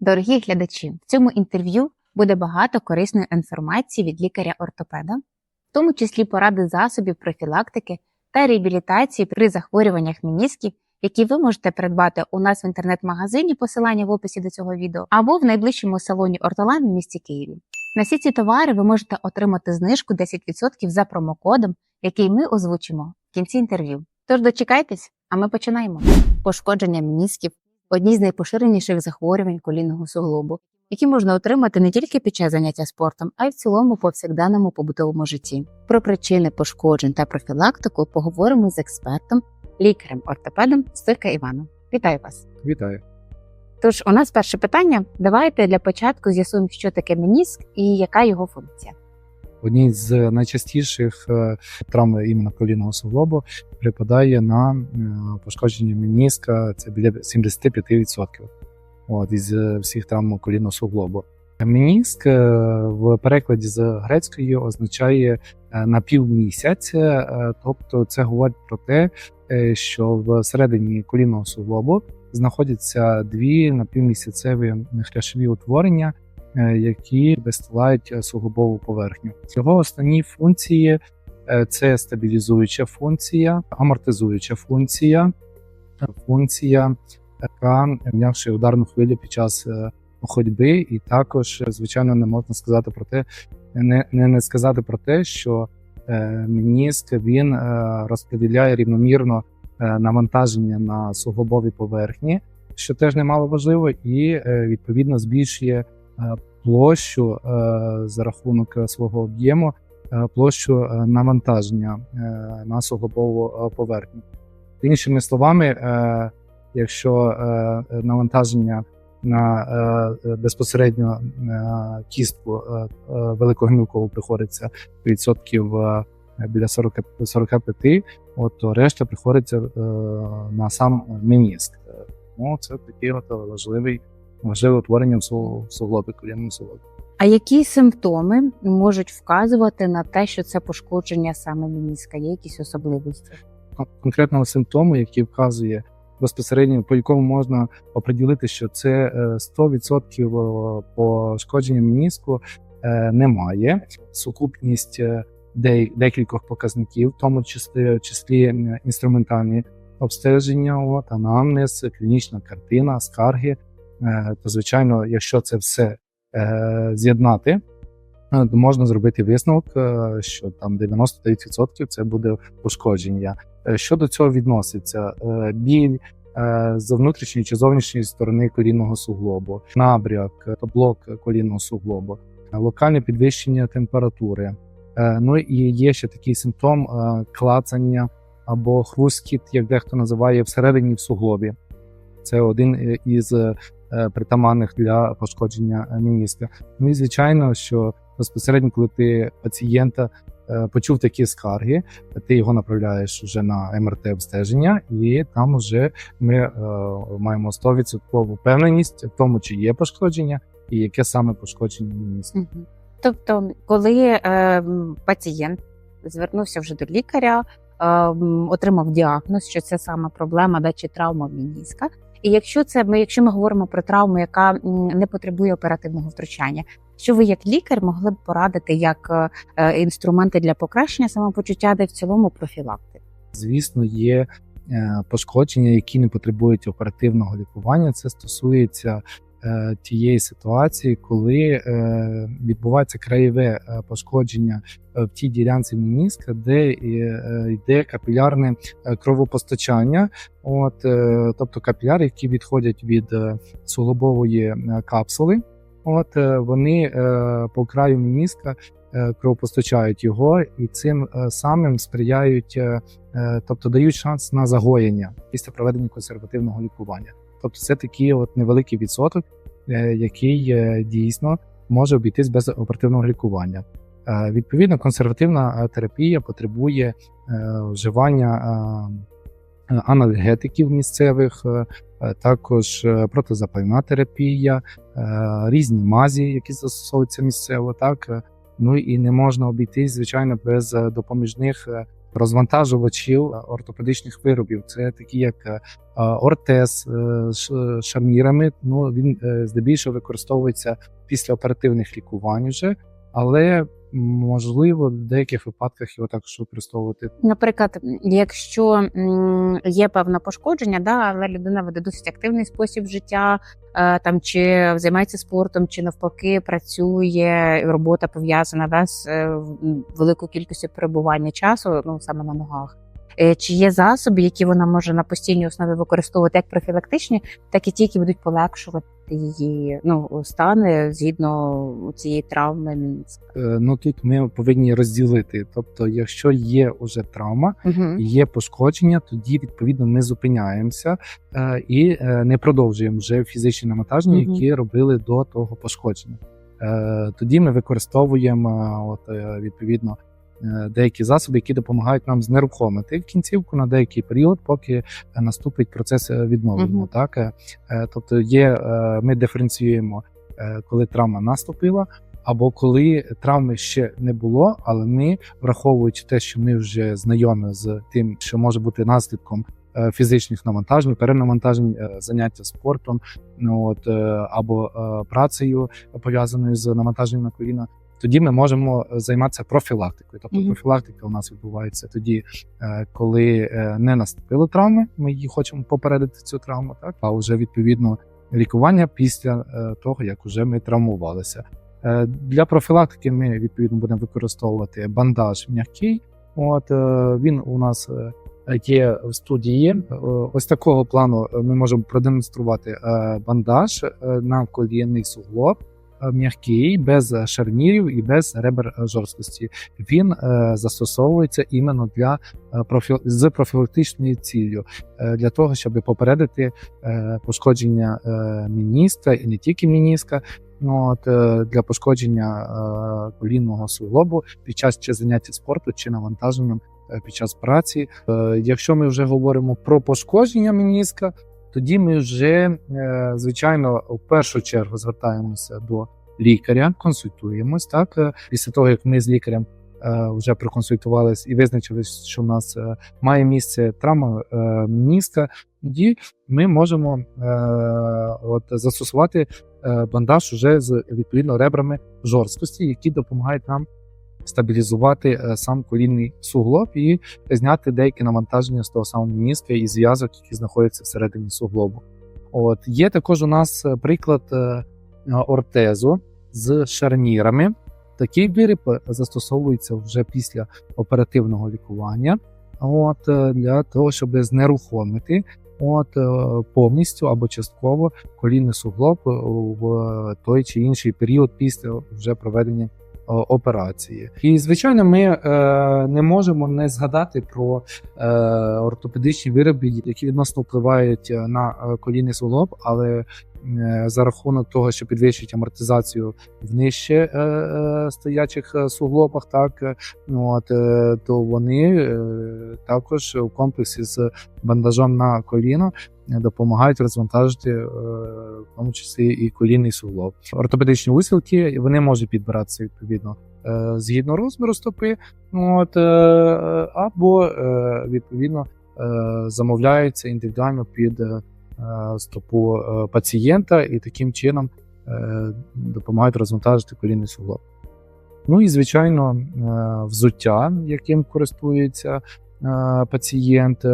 Дорогі глядачі, в цьому інтерв'ю буде багато корисної інформації від лікаря-ортопеда, в тому числі поради засобів профілактики та реабілітації при захворюваннях менісків, які ви можете придбати у нас в інтернет-магазині, посилання в описі до цього відео, або в найближчому салоні Ортолан в місті Києві. На всі ці товари ви можете отримати знижку 10% за промокодом, який ми озвучимо в кінці інтерв'ю. Тож дочекайтесь, а ми починаємо. Пошкодження менісків одні з найпоширеніших захворювань колінного суглобу, які можна отримати не тільки під час заняття спортом, а й в цілому повсякденному побутовому житті. Про причини пошкоджень та профілактику поговоримо з експертом, лікарем-ортопедом Стирка Іваном. Вітаю вас! Вітаю. Тож, у нас перше питання. Давайте для початку з'ясуємо, що таке меніск і яка його функція. Одні з найчастіших е, травм іменно колінного суглобу припадає на е, пошкодження меніска. Це біля 75%. От із е, всіх травм колінного суглобу. Меніск в перекладі з грецької означає на півмісяць, е, тобто це говорить про те, що всередині колінного суглобу знаходяться дві напівмісяцеві хряшові утворення, які вистилають е, суглобову поверхню. Його основні функції е, це стабілізуюча функція, амортизуюча функція, е, функція, яка м'якшує ударну хвилю під час е, ходьби, і також, е, звичайно, не можна сказати про те, не, не, не сказати про те, що е, меніск він е, розподіляє рівномірно е, навантаження на суглобові поверхні, що теж немало важливо, і е, відповідно збільшує е, площу е, за рахунок е, свого об'єму, е, площу е, навантаження е, на суглобову е, поверхню. Іншими словами, е, якщо е, навантаження на е, е, безпосередньо е, кістку е, е, великогнилкову приходиться відсотків е, біля 40, 45, от то решта приходиться е, на сам меніск. Е, Ну, це таке от важливий, важливе утворення в су- в суглобі, колінному суглобі. А які симптоми можуть вказувати на те, що це пошкодження саме меніска? Є якісь особливості? конкретного симптому, який вказує безпосередньо, по якому можна оприділити, що це е, 100% пошкодження меніску е, немає. Сукупність е, де- декількох показників, в тому числі, числі інструментальні обстеження, от, анамнез, клінічна картина, скарги. Е, То, звичайно, якщо це все е, з'єднати, е, то можна зробити висновок, що там 99% це буде пошкодження. Що до цього відноситься? Біль з внутрішньої чи зовнішньої сторони колінного суглобу, набряк, то блок колінного суглобу, локальне підвищення температури. Ну і є ще такий симптом клацання або хрускіт, як дехто називає всередині в суглобі. Це один із притаманних для пошкодження е, меніска. Ну і звичайно, що безпосередньо, коли ти пацієнта е, почув такі скарги, ти його направляєш вже на МРТ обстеження, і там вже ми е, маємо 100% впевненість в тому, чи є пошкодження і яке саме пошкодження. Мгм. Тобто, коли е, пацієнт звернувся вже до лікаря, е, отримав діагноз, що це саме проблема да, чи травма меніска. І якщо це ми, якщо ми говоримо про травму, яка не потребує оперативного втручання, що ви як лікар могли б порадити як е, е, інструменти для покращення самопочуття, де в цілому профілактики? Звісно, є е, пошкодження, які не потребують оперативного лікування. Це стосується тієї ситуації, коли е, відбувається краєве е, пошкодження е, в тій ділянці меніска, де е, е, йде капілярне е, кровопостачання, от, е, тобто капіляри, які відходять від е, суглобової е, капсули. От е, вони е, по краю меніска е, кровопостачають його, і цим е, самим сприяють, е, е, тобто дають шанс на загоєння після проведення консервативного лікування. Тобто, це такий от невеликий відсоток, е, який е, дійсно може обійтись без оперативного лікування. Е, Відповідно, консервативна е, терапія потребує е, вживання е, е, анальгетиків місцевих, е, е, також е, протизапальна терапія, е, різні мазі, які застосовуються місцево, так е, ну і не можна обійтись, звичайно, без е, допоміжних е, розвантажувачів ортопедичних виробів. Це такі як е, ортез е, з ш- шарнірами. Ну він е, здебільшого використовується після оперативних лікувань вже, але можливо в деяких випадках його також використовувати Наприклад, якщо є певне пошкодження, да, але людина веде досить активний спосіб життя, е, там чи займається спортом, чи навпаки працює робота пов'язана да, з е, великою кількістю перебування часу, ну саме на ногах. Е, Чи є засоби, які вона може на постійній основі використовувати як профілактичні, так і ті, які будуть полегшувати її ну, стани згідно цієї травми. Е, Ну тут ми повинні розділити. Тобто, якщо є уже травма, Угу. є пошкодження, тоді відповідно ми зупиняємося е, і не продовжуємо вже фізичні навантаження, Мгм. які робили до того пошкодження. Тоді ми використовуємо от, відповідно деякі засоби, які допомагають нам знерухомити в кінцівку на деякий період, поки е, наступить процес е, відновлення. Мгм. Так Е, е, тобто, є е, ми диференціюємо, е, коли травма наступила. Або коли травми ще не було, але ми, враховуючи те, що ми вже знайомі з тим, що може бути наслідком е, фізичних навантажень, перенавантажень, е, заняття спортом, ну от е, або е, працею пов'язаною з навантаженням на коліна. Тоді ми можемо займатися профілактикою. Тобто профілактика у нас відбувається тоді, е, коли е, не наступили травми. Ми її хочемо попередити цю травму, так а вже відповідно лікування після е, того, як вже ми травмувалися. Е, Для профілактики ми відповідно будемо використовувати бандаж м'який. От е, він у нас е, є в студії. Е, Ось такого плану е, ми можемо продемонструвати е, бандаж е, на колінний суглоб. Е, М'який, без шарнірів і без ребер е, жорсткості. Він е, застосовується іменно для профі... з профілактичною ціллю, для того, щоб попередити пошкодження мініска і не тільки мініска, Ну, от, для пошкодження колінного суглобу під час чи заняття спорту чи навантаженням під час праці. Якщо ми вже говоримо про пошкодження мініска, тоді ми вже е, звичайно в першу чергу звертаємося до лікаря, консультуємось. Так Е, після того як ми з лікарем е, вже проконсультувалися і визначились, що в нас має місце травма мініска, тоді ми можемо от застосувати бандаж уже з відповідно ребрами жорсткості, які допомагають нам стабілізувати е, сам колінний суглоб і зняти деякі навантаження з того самого мініска і зв'язок, які знаходяться всередині суглобу. От є також у нас е, приклад е, ортезу з шарнірами. Такий виріб застосовується вже після оперативного лікування, от для того, щоб знерухомити от повністю або частково колінний суглоб в той чи інший період після вже проведення операції. І звичайно, ми е, не можемо не згадати про е, ортопедичні вироби, які відносно впливають е, на е, колінний суглоб, але е, за рахунок того, що підвищують амортизацію в нижче е, е, стоячих е, суглобах, так е, от, е, то вони е, також у комплексі з бандажом на коліно е, допомагають розвантажити е, в тому числі і колінний суглоб. Ортопедичні усілки вони можуть підбиратися відповідно е, згідно розміру стопи, от, е, або е, відповідно е, замовляються індивідуально під е, стопу е, пацієнта і таким чином е, допомагають розвантажити колінний суглоб. Ну і звичайно, е, взуття, яким користується е, пацієнт, е,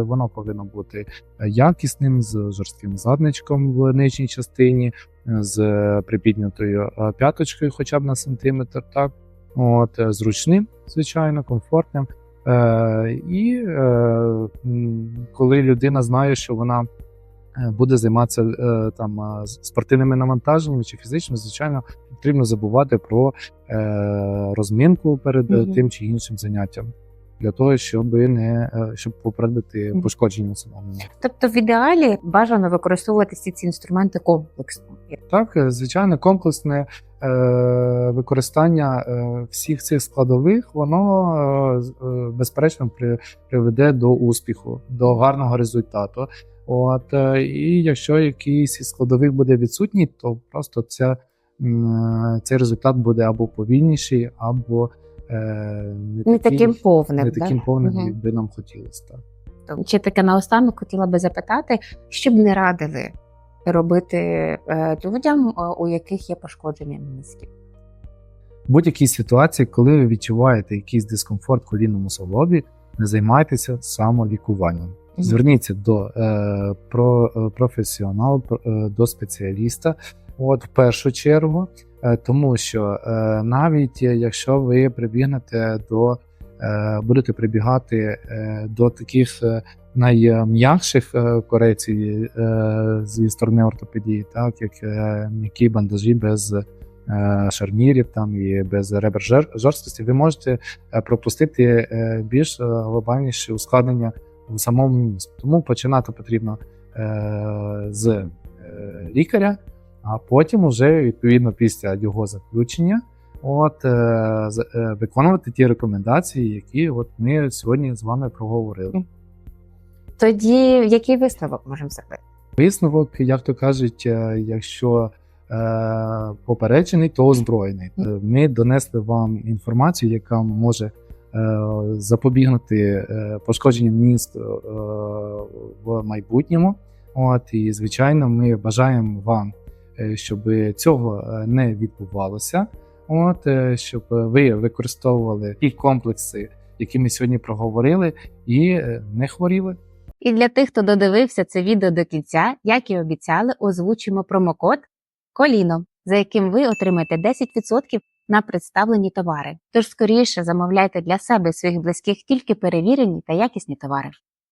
воно повинно бути якісним з жорстким задничком в нижній частині, е, з припіднятою е, п'яточкою, хоча б на сантиметр, так от е, зручним, звичайно, комфортним. Е, і е, коли людина знає, що вона е, буде займатися е, там е, спортивними навантаженнями чи фізичними, звичайно, потрібно забувати про е, розминку перед е, Мгм. тим чи іншим заняттям. Для того, щоб не щоб попередити пошкодження самому. Тобто, в ідеалі бажано використовувати всі ці інструменти комплексно. Так, е, звичайно, комплексне е, використання е, всіх цих складових, воно е, е, безперечно при, приведе до успіху, до гарного результату. От, і якщо якийсь із складових буде відсутній, то просто ця, цей результат буде або повільніший, або е, Не таким повним. не да? таким повним, Мгм. як би нам хотілося. Так. Ще таке наостанок хотіла би запитати, що б не радили робити е, людям, е, у яких є пошкодження мізків? В будь-якій ситуації, коли ви відчуваєте якийсь дискомфорт в колінному суглобі, не займайтеся самолікуванням. Зверніться до е, про, е, професіонала, до спеціаліста. От в першу чергу, е, тому що е, навіть якщо ви прибігнете до е, будете прибігати е, до таких найм'якших е, корекцій е, зі сторони ортопедії, так як е, м'які бандажі без шарнірів там і без ребер жорсткості, ви можете пропустити більш глобальніші ускладнення в самому мізку. Тому починати потрібно з лікаря, а потім уже відповідно після його заключення. От е, виконувати ті рекомендації, які от ми сьогодні з вами проговорили. Тоді який висновок можемо зробити? Висновок, як то кажуть, е, якщо е, попереджений, то озброєний. Е, Ми донесли вам інформацію, яка може запобігнути пошкодженню міст в майбутньому. От і звичайно, ми бажаємо вам, щоб цього не відбувалося. От щоб ви використовували ті комплекси, які ми сьогодні проговорили, і не хворіли. І для тих, хто додивився це відео до кінця, як і обіцяли, озвучимо промокод Коліно, за яким ви отримаєте 10% на представлені товари. Тож скоріше замовляйте для себе і своїх близьких тільки перевірені та якісні товари.